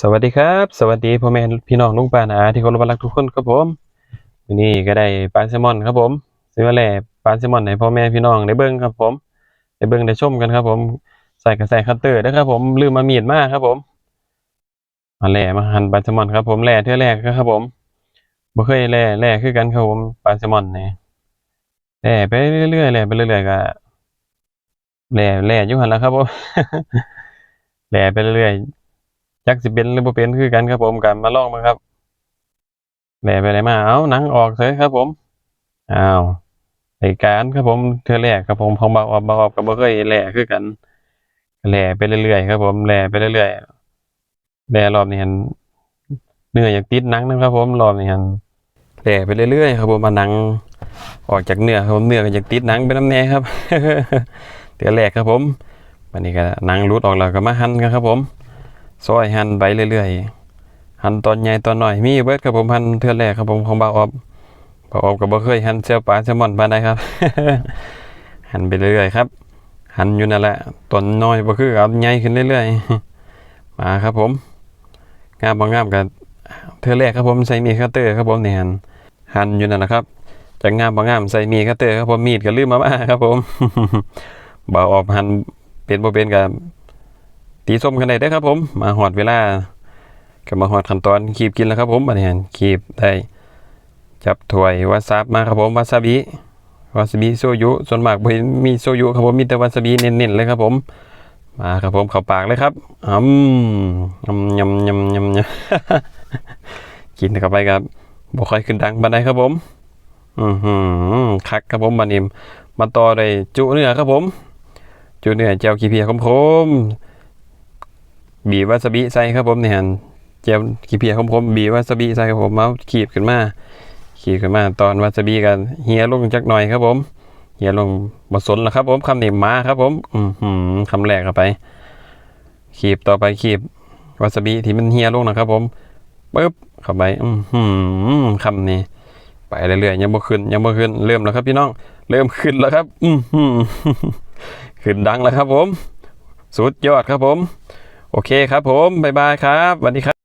สวัสดีครับ สวัสดีพ่อแม่พี่น้องลุงป้านาอาที่เคารพรักทุกคนครับผมวันนี้ก็ได้ปลาแซลมอนครับผมซื้อมาแล่ปลาแซลมอนให้พ่อแม่พี่น้องได้เบิ่งครับผมได้เบิ่งได้ชมกันครับ ผมใส่กระใส่คัตเตอร์นะครับ ผมลืมมามีดมากครับ ผมมาแล่มาหั่นปลาแซลมอนครับ ผมแล่เทื่อแรกครับผมบ่เคยแล่แล่คือกันครับผมปลาแซลมอนเนี่ยแล่ไปเรื่อยๆแล่ไปเรื่อยๆก็แล่แล่ยู่หั่นล่ะครับผมแล่ไปเรื่อยๆ จักสิเป็นหรือบ่เป็นคือกันครับผมกันมาลองมาครับแหล่ไปไหนมาเอาหนังออกเลยครับผมอ้าวไอการครับผมเทื่อแรกครับผมของบางออกบาออกก็บ่เคยแหล่คือกันแหล่ไปเรื่อยๆครับผมแหล่ไปเรื่อยๆแหล่รอบนี้เหันเนื้ออยากติดหนังนะครับ ผมรอบนี้เหันแหล่ไปเรื่อยๆครับผมมาหนังออกจากเนื้อครับผมเนื้อก็อยากติดหนังไปน้ำแน่ครับเทื่อแรกครับผมวันนี้ก็หนังรุดออกแล้วก็มาหั่นกันครับผม ซอยหันไปเรื่อยๆหันตอนใหญ่ตอนหน้อยมีเบิดครับผมหันเทื่อแรกครับผมของบ่าวออบบ่าวออบก็บบ่เคยหันแซลปลาแซลมอนปานใดครับหันไปเรื่อยๆครับหันอยู่นั่นแหละตอนน้อยบ่คือเอาใหญ่ขึ้นเรื่อยๆมาครับผมงามบ่งามก็เทื่อแรกครับผมใส่มีคัตเตอร์ครับผมนี่หันหันอยู่นั่นแหละครับจะงามบ่งามใส่มีคัตเตอร์ครับผมมีดก็ลืมมามาครับผมบ่าวออบหันเป็นบ่เป็นก็ ตีส้มกันได้เด้อครับผม มาหอดเวลาก็มาหอดขั้นตอนคีบกินแล้วครับผมอันนี้คีบได้จับถ้วยวาซาบมาครับผมวาซาบิวาซาบิโซยุส่วนมากมีโซยุครับผมมีแต่วาซาบิเน้นๆเลยครับผมมาครับผมเข้าปากเลยครับอืมยำยำยำยำยำกินเข้าไปครับบ่ค่อยขึ้นดังบันไดครับผม อือหือคักครับผมบันนี้มาต่อด้วยจุเนื้อครับผม จุเนื้อเจียวขี้เพียคมๆ บีวาซาบิใส่ครับผมเนี่ยเจียวขี้เพียของผมบีวาซาบิใส่ครับผมเอาขีบขึ้นมาขีบขึ้นมาตอนวาซาบิกันเฮียลงจักหน่อยครับผมเฮียลงบสนแล้วครับผมคำนี้มาครับผมอือหือคำแรกเข้าไป ขีบต่อไปขีบวาซาบิที่มันเฮียลงนะครับผมปึ๊บเข้าไปอือหือคำนี้ไปเรื่อยๆยังบ่ขึ้นยังบ่ขึ้นเริ่มแล้วครับพี่น้อง เริ่มขึ้นแล้วครับ อือหือขึ้นดังแล้วครับผม สุดยอดครับผม โอเคครับผม บ๊ายบายครับสวัสดีครับ